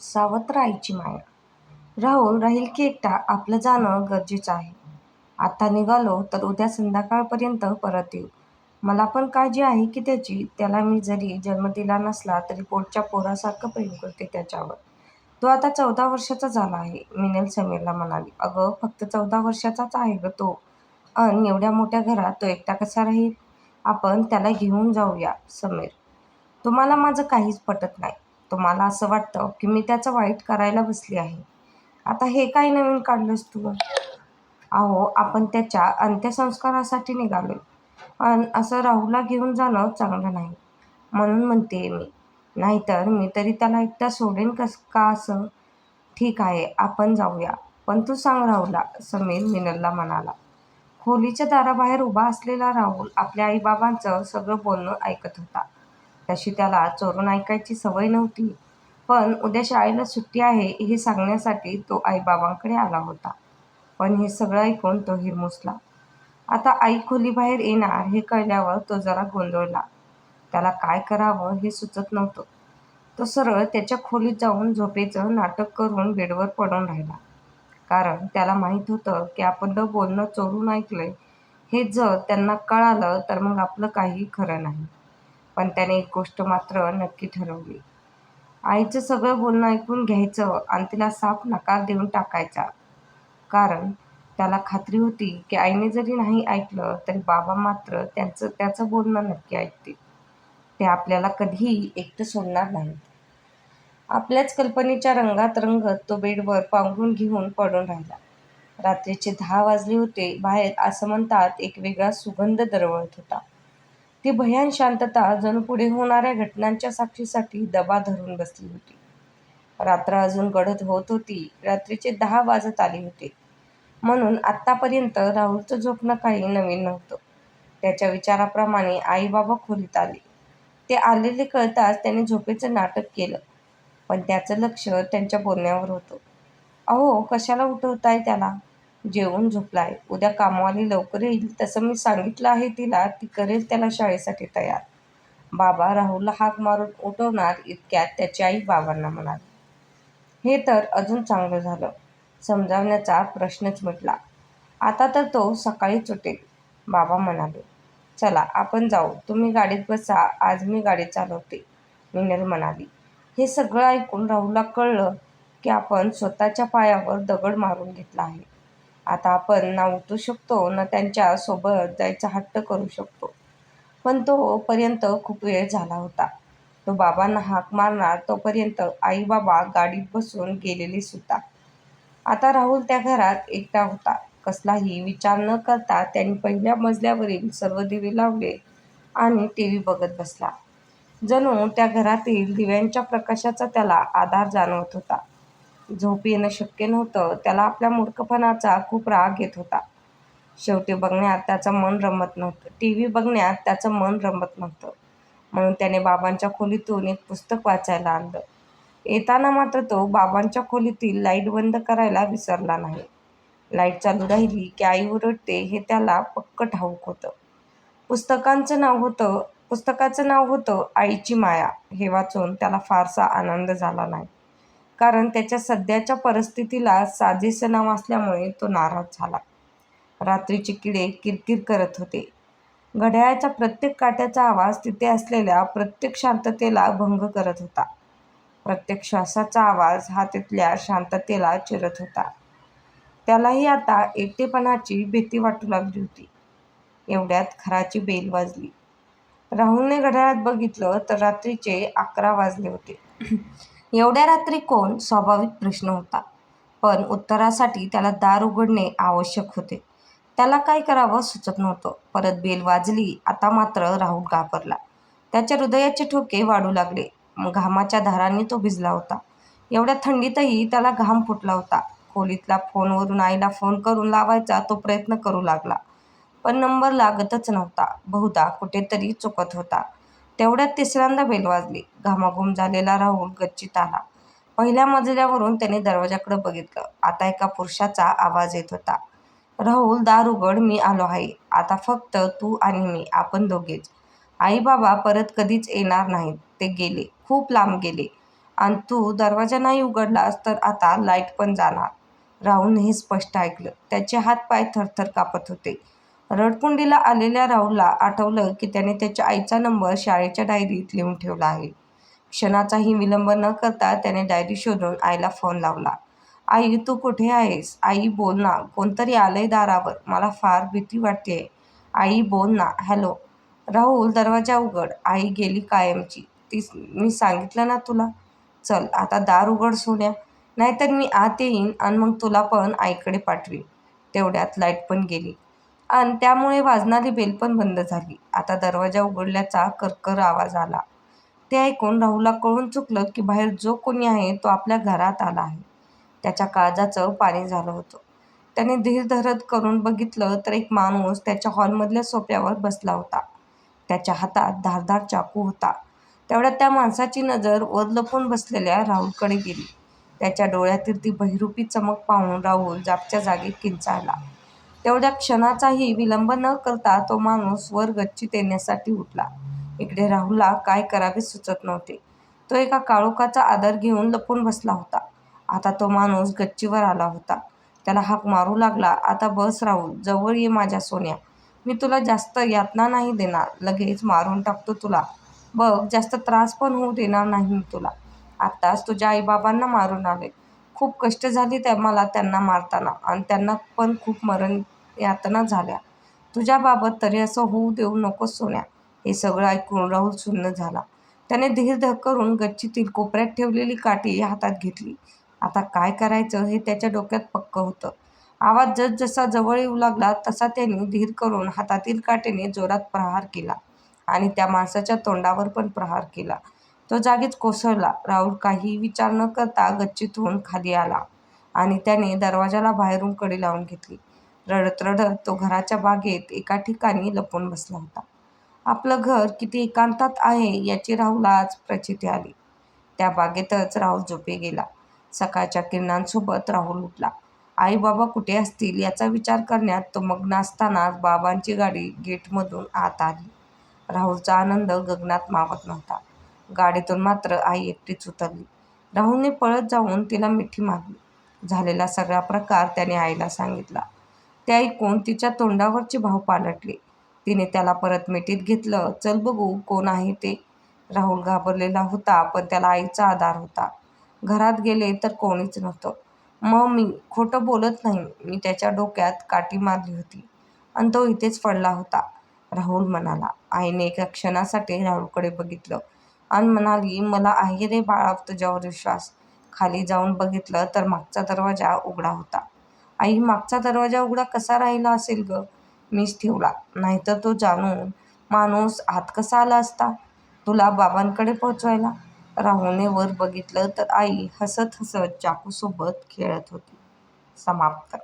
सावत्र आईची माया. राहुल राहील की एकटा आपलं जाणं गरजेचं आहे. आता निघालो तर उद्या संध्याकाळपर्यंत परत येऊ. मला पण काळजी आहे की त्याची. त्याला मी जरी जन्म दिला नसला तरी पोटच्या पोरासारखं प्रेम करते त्याच्यावर. तो आता चौदा वर्षाचा झाला आहे मिनल समीरला म्हणाली. अगं फक्त चौदा वर्षाचाच आहे ग तो. अन एवढ्या मोठ्या घरात तो एकटा कसा राहील? आपण त्याला घेऊन जाऊया समीर. तुम्हाला माझं काहीच पटत नाही. तुम्हाला असं वाटतं की मी त्याचं वाईट करायला बसली आहे. आता हे काय नवीन काढलंस तू? अहो आपण त्याच्या अंत्यसंस्कारासाठी निघालो पण असं राहुलला घेऊन जाणं चांगलं नाही. म्हणून म्हणते मी. नाहीतर मी तरी त्याला एकदा सोडेन कस का असं? ठीक आहे आपण जाऊया. पण तू सांग राहुला समीर मिनलला म्हणाला. खोलीच्या दाराबाहेर उभा असलेला राहुल आपल्या आईबाबांचं सगळं बोलणं ऐकत होता. तशी त्याला चोरून ऐकायची सवय नव्हती. पण उद्या शाळेला सुट्टी आहे हे सांगण्यासाठी तो आईबाबांकडे आला होता. पण हे सगळं ऐकून तो हिरमुसला. आता आई खोलीबाहेर येणार हे कळल्यावर तो जरा गोंधळला. त्याला काय करावं हे सुचत नव्हतं. तो सरळ त्याच्या खोलीत जाऊन झोपेचं नाटक करून बेडवर पडून राहिला. कारण त्याला माहीत होतं की आपण बोलणं चोरून ऐकलंय हे जर त्यांना कळालं तर मग आपलं काही खरं नाही. पण त्याने एक गोष्ट मात्र नक्की ठरवली. आईचं सगळं बोलणं ऐकून घ्यायचं आणि तिला साफ नकार देऊन टाकायचा. कारण त्याला खात्री होती की आईने जरी नाही ऐकलं तरी बाबा मात्र त्यांचं त्याचं बोलणं नक्की ऐकतील. ते आपल्याला कधीही एकटं सोडणार नाहीत. आपल्याच कल्पनेच्या रंगात रंगत तो बेडवर पांघरून घेऊन पडून राहिला. रात्रीचे दहा वाजले होते. बाहेर असं म्हणतात एक वेगळा सुगंध दरवळत होता. ती भयान शांतता जणू पुढे होणाऱ्या घटनांच्या साक्षीसाठी दबा धरून बसली होती. रात्र अजून गडद होत होती. रात्रीचे दहा वाजत आले होते. म्हणून आत्तापर्यंत राहुलचं झोपणं काही नवीन नव्हतं. त्याच्या विचाराप्रमाणे आई बाबा खोलीत आले. ते आलेले कळताच त्याने झोपेचं नाटक केलं. पण त्याचं लक्ष त्यांच्या बोलण्यावर होतं. अहो कशाला उठवताय त्याला? जेवून झोपलाय. उद्या कामवाली लवकर येईल. तसं मी सांगितलं आहे तिला ती करेल त्याला शाळेसाठी तयार. बाबा राहुलला हाक मारून उठवणार इतक्यात त्याची आई बाबांना म्हणाली. हे तर अजून चांगलं झालं. समजावण्याचा प्रश्नच मिटला. आता तर तो सकाळीच उठेल. बाबा म्हणाले चला आपण जाऊ. तुम्ही गाडीत बसा. आज मी गाडी चालवते. मिनल म्हणाली हे सगळं ऐकून राहुलला कळलं की आपण स्वतःच्या पायावर दगड मारून घेतला आहे. आता आपण ना उठू शकतो ना त्यांच्यासोबत जायचा हट्ट करू शकतो. पण तोपर्यंत खूप वेळ झाला होता. तो बाबांना हाक मारणार तोपर्यंत आई बाबा गाडीत बसून गेलेले सुद्धा. आता राहुल त्या घरात एकटा होता. कसलाही विचार न करता त्यांनी पहिल्या मजल्यावरील सर्व दिवे लावले आणि टी व्ही बघत बसला. जणू त्या घरातील दिव्यांच्या प्रकाशाचा त्याला आधार जाणवत होता. झोप येणं शक्य नव्हतं. त्याला आपल्या मूर्खपणाचा खूप राग येत होता. शेवटी बघण्यात त्याचं मन रमत नव्हतं. टी व्ही बघण्यात त्याचं मन रमत नव्हतं. म्हणून त्याने बाबांच्या खोलीतून एक पुस्तक वाचायला आणलं. येताना मात्र तो बाबांच्या खोलीतील लाइट बंद करायला विसरला नाही. लाइट चालू राहिली की आई ओरडते हे त्याला पक्क ठाऊक होतं. पुस्तकांचं नाव होतं पुस्तकाचं नाव होतं आईची माया. हे वाचून त्याला फारसा आनंद झाला नाही. कारण त्याच्या सध्याच्या परिस्थितीला साजेसं नाव असल्यामुळे तो नाराज झाला. रात्रीचे किडे किरकिर करत होते. घड्याळाच्या प्रत्येक काट्याचा आवाज तिथे असलेल्या प्रत्येक शांततेला भंग करत होता. प्रत्येक श्वासाचा आवाज हा तिथल्या शांततेला चिरत होता. त्यालाही आता एकटेपणाची भीती वाटू लागली होती. एवढ्यात घराची बेल वाजली. राहुलने घड्याळात बघितलं तर रात्रीचे अकरा वाजले होते. एवढ्या रात्री कोण? स्वाभाविक प्रश्न होता. पण उत्तरासाठी त्याला दार उघडणे आवश्यक होते. त्याला काय करावं सुचत नव्हतं. परत बेल वाजली आता मात्र राहुल घाबरला. त्याच्या हृदयाचे ठोके वाढू लागले. घामाच्या धारांनी तो भिजला होता. एवढ्या थंडीतही त्याला घाम फुटला होता. खोलीतला फोनवरून आईला फोन करून लावायचा तो प्रयत्न करू लागला. पण नंबर लागतच नव्हता. बहुधा कुठेतरी चुकत होता. तेवढ्यात तिसऱ्यांदा बेल वाजली. घामाघूम झालेला राहुल गच्चीत आला. पहिल्या मजल्यावरून त्याने दरवाजाकडे बघितलं. आता एका पुरुषाचा आवाज येत होता. राहुल दार उघड मी आलो आहे. आता फक्त तू आणि मी आपण दोघेच. आई बाबा परत कधीच येणार नाहीत. ते गेले. खूप लांब गेले. आणि तू दरवाजा नाही उघडलास तर आता लाइट पण जाणार. राहुलने हे स्पष्ट ऐकलं. त्याचे हातपाय थरथर कापत होते. रडकुंडीला आलेल्या राहुलला आठवलं की त्याने त्याच्या आईचा नंबर शाळेच्या डायरीत लिहून ठेवला आहे. क्षणाचाही विलंब न करता त्याने डायरी शोधून आईला फोन लावला. आई तू कुठे आहेस? आई बोल ना. कोणतरी आलंय दारावर. मला फार भीती वाटते आई बोल ना. हॅलो. राहुल दरवाजा उघड. आई गेली कायमची. ती मी सांगितलं ना तुला? चल आता दार उघड सोन्या. नाहीतर मी आत येईन आणि मग तुला पण आईकडे पाठवीन. तेवढ्यात लाइट पण गेली. आणि त्यामुळे वाजणारी बेल पण बंद झाली. आता दरवाजा उघडल्याचा करकर आवाज आला. ते ऐकून राहुलला कळून चुकलं की बाहेर जो कोणी आहे तो आपल्या घरात आला आहे. त्याच्या काळजाचं पाणी झालं होतं. त्याने धीर धरत करून बघितलं तर एक माणूस त्याच्या हॉलमधल्या सोप्यावर बसला होता. त्याच्या हातात धारदार चाकू होता. तेवढ्यात त्या माणसाची नजर वर लपून बसलेल्या राहुलकडे गेली. त्याच्या डोळ्यातील ती बहिरूपी चमक पाहून राहुल जागच्या जागी किंचाळला. तेवढ्या क्षणाचाही विलंब न करता तो माणूस वर गच्चीत येण्यासाठी उठला. इकडे राहुलला काय करावे सुचत नव्हते. तो एका काळोखाचा आधार घेऊन लपून बसला होता. आता तो माणूस गच्चीवर आला होता. त्याला हाक मारू लागला आता बस राहुल जवळ ये माझ्या सोन्या. मी तुला जास्त यातना नाही देणार. लगेच मारून टाकतो तुला. बघ जास्त त्रास पण होऊ देणार नाही मी तुला. आत्ताच तुझ्या आईबाबांना मारून आले. खूप कष्ट झाली त्या मला त्यांना मारताना आणि त्यांना पण खूप मरण यातना झाल्या. तुझ्याबाबत तरी असं होऊ देऊ नकोस सोन्या. हे सगळं ऐकून राहुल सुन्न झाला. त्याने धीर करून गच्चीतील कोपऱ्यात ठेवलेली काठी हातात घेतली. आता काय करायचं हे त्याच्या डोक्यात पक्क होतं. आवाज जसजसा जवळ येऊ लागला तसा त्याने धीर करून हातातील काठीने जोरात प्रहार केला आणि त्या माणसाच्या तोंडावर पण प्रहार केला. तो जागीच कोसळला. राहुल काही विचार न करता गच्चीतून खाली आला आणि त्याने दरवाजाला बाहेरून कडी लावून घेतली. रडत रडत तो घराच्या बागेत एका ठिकाणी लपून बसला होता. आपलं घर किती एकांतात आहे याची राहुलला आज प्रचिती आली त्या बागेतच राहुल झोपे गेला. सकाळच्या किरणांसोबत राहुल उठला. आई बाबा कुठे असतील याचा विचार करण्यात तो मग्न असतानाच बाबांची गाडी गेटमधून आत आली राहुलचा आनंद गगनात मावत नव्हता. गाडीतून मात्र आई एकटीच उतरली. राहुलने पळत जाऊन तिला मिठी मारली झालेला सगळा प्रकार त्याने आईला सांगितला. ते ऐकून तिच्या तोंडावरचे भाव पालटले. तिने त्याला परत मिठीत घेतलं. चल बघू कोण आहे ते? राहुल घाबरलेला होता पण त्याला आईचा आधार होता. घरात गेले तर कोणीच नव्हतं. मग मी खोटं बोलत नाही. मी त्याच्या डोक्यात काठी मारली होती. आणि तो इथेच पडला होता. राहुल म्हणाला. आईने एका क्षणासाठी राहुलकडे बघितलं. आणि म्हणाली मला आहे रे बाळा तुझ्यावर विश्वास. खाली जाऊन बघितलं तर मागचा दरवाजा उघडा होता. आई मागचा दरवाजा उघडा कसा राहिला असेल ग? मीच ठेवला. नाहीतर तो जाणून माणूस आत कसा आला असता? तुला बाबांकडे पोहोचवायला? " राहुने वर बघितलं तर आई हसत हसत चाकूसोबत खेळत होती. समाप्त.